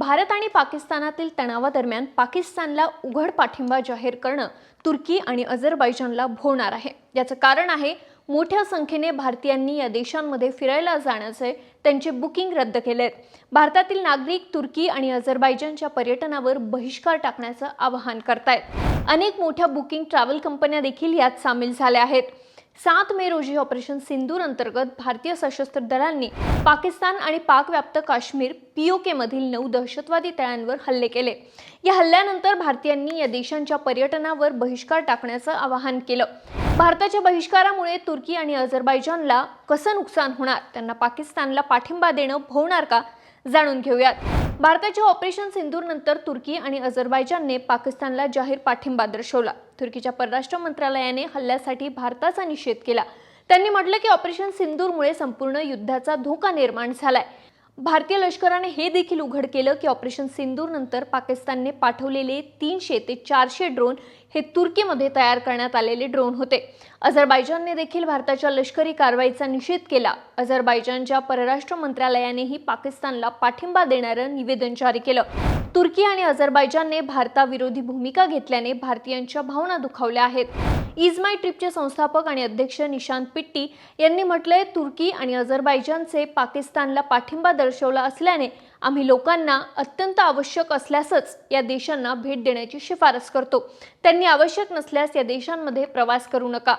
भारत आणि पाकिस्तानातील तणावादरम्यान पाकिस्तानला उघड पाठिंबा जाहीर करणं तुर्की आणि अझरबैजानला भोवणार आहे. याचं कारण आहे मोठ्या संख्येने भारतीयांनी या देशांमध्ये फिरायला जाण्याचे त्यांचे बुकिंग रद्द केले आहेत भारतातील नागरिक तुर्की आणि अझरबैजानच्या पर्यटनावर बहिष्कार टाकण्याचं आवाहन करतायत. अनेक मोठ्या बुकिंग ट्रॅव्हल कंपन्या देखील यात सामील झाल्या आहेत. सात मे रोजी ऑपरेशन सिंदूर अंतर्गत भारतीय सशस्त्र दलांनी पाकिस्तान आणि पाकव्याप्त काश्मीर पीओके मधील नऊ दहशतवादी तळांवर हल्ले केले. या हल्ल्यानंतर भारतीयांनी या देशांच्या पर्यटनावर बहिष्कार टाकण्याचं आवाहन केलं. भारताच्या बहिष्कारामुळे तुर्की आणि अझरबैजानला कसं नुकसान होणार? त्यांना पाकिस्तानला पाठिंबा देणं भोवणार का? जाणून घेऊयात. भारताच्या ऑपरेशन सिंदूर नंतर तुर्की आणि अझरबैजानने पाकिस्तानला जाहीर पाठिंबा दर्शवला. तुर्कीच्या परराष्ट्र मंत्रालयाने हल्ल्यासाठी भारताचा निषेध केला. त्यांनी म्हटलं की ऑपरेशन सिंदूरमुळे संपूर्ण युद्धाचा धोका निर्माण झालाय. भारतीय लष्कराने हे देखील उघड केलं की ऑपरेशन सिंदूर नंतर पाकिस्तानने पाठवलेले तीनशे ते चारशे ड्रोन हे तुर्कीमध्ये तयार करण्यात आलेले ड्रोन होते. अझरबायजानने देखील भारताच्या लष्करी कारवाईचा निषेध केला. अझरबायजानच्या परराष्ट्र मंत्रालयानेही पाकिस्तानला पाठिंबा देणारं निवेदन जारी केलं. तुर्की आणि अझरबायजानने भारताविरोधी भूमिका घेतल्याने भारतीयांच्या भावना दुखावल्या आहेत. इज माय ट्रिपचे संस्थापक आणि अध्यक्ष निशांत पिट्टी यांनी म्हटलंय तुर्की आणि अझरबायजानचे पाकिस्तानला पाठिंबा दर्शवला असल्याने आम्ही लोकांना अत्यंत आवश्यक असल्यासच या देशांना भेट देण्याची शिफारस करतो. त्यांनी आवश्यक नसल्यास या देशांमध्ये प्रवास करू नका.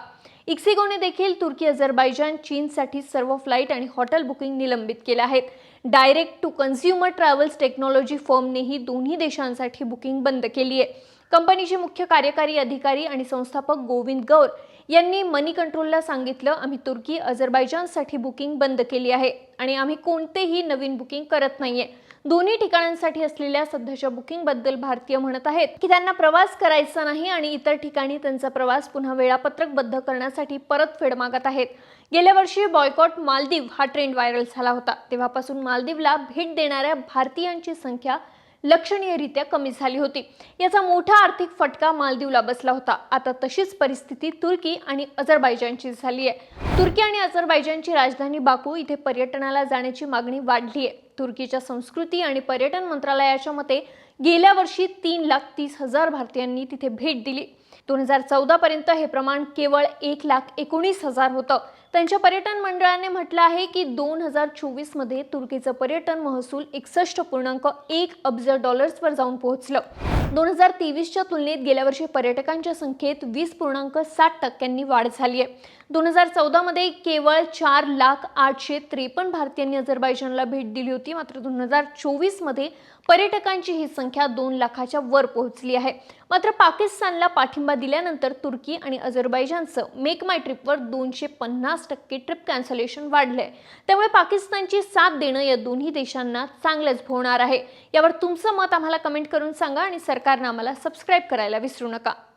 इक्सिगोने देखील तुर्की अझरबैजान चीनसाठी सर्व फ्लाईट आणि हॉटेल बुकिंग निलंबित केले आहेत. Direct to consumer travels technology फर्मनेही दोन्ही देशांसाठी बुकिंग बंद केली आहे. कंपनीचे मुख्य कार्यकारी अधिकारी आणि संस्थापक गोविंद गौर यांनी मनी कंट्रोलला सांगितलं आम्ही तुर्की अझरबैजानसाठी बुकिंग बंद केली आहे आणि आम्ही कोणतेही नवीन बुकिंग करत नाहीये. दोन्ही ठिकाणांसाठी असलेल्या सध्याच्या बुकिंगबद्दल भारतीय म्हणत आहेत की त्यांना प्रवास करायचा नाही आणि इतर ठिकाणी त्यांचा प्रवास पुन्हा वेळापत्रकबद्ध करण्यासाठी परतफेड मागत आहेत. गेल्या वर्षी बॉयकॉट मालदीव हा ट्रेंड व्हायरल झाला होता. तेव्हापासून मालदीवला भेट देणाऱ्या भारतीयांची संख्या लक्षणीयरित्या कमी झाली होती. याचा मोठा आर्थिक फटका मालदीवला बसला होता. आता तशीच परिस्थिती तुर्की आणि अझरबैजानची झाली आहे. तुर्की आणि अझरबैजानची राजधानी बाकू इथे पर्यटनाला जाण्याची मागणी वाढली आहे तुर्कीच्या संस्कृती आणि पर्यटन मंत्रालयाच्या मते गेल्या वर्षी तीन लाख तीस हजार भारतीयांनी तिथे भेट दिली. दोन हजार चौदा पर्यंत हे प्रमाण केवळ एक लाख एकोणीस हजार होतं. त्यांच्या पर्यटन मंडळाने म्हटलं आहे की दोन हजार चोवीसमध्ये तुर्कीचं पर्यटन महसूल एकसष्ट पूर्णांक एक अब्ज डॉलर्सवर जाऊन पोहोचलं. दोन हजार तेवीसच्या तुलनेत गेल्या वर्षी पर्यटकांच्या संख्येत वीस पूर्णांक सात टक्क्यांनी वाढ झाली आहे. दोन हजार चौदामध्ये केवळ चार लाख आठशे त्रेपन्न भारतीयांनी अझरबैजानला भेट दिली होती. मात्र दोन हजार चोवीसमध्ये पर्यटकांची ही संख्या दोन लाखाच्या वर पोहोचली आहे. मात्र पाकिस्तानला पाठिंबा दिल्यानंतर तुर्की आणि अझरबैजानचं मेक माय ट्रिपवर दोनशे पन्नास टक्के ट्रिप कॅन्सलेशन वाढलंय. त्यामुळे पाकिस्तानची साथ देणं या दोन्ही देशांना चांगलंच भोवणार आहे. यावर तुमचं मत आम्हाला कमेंट करून सांगा आणि सरकारनं आम्हाला सबस्क्राईब करायला विसरू नका.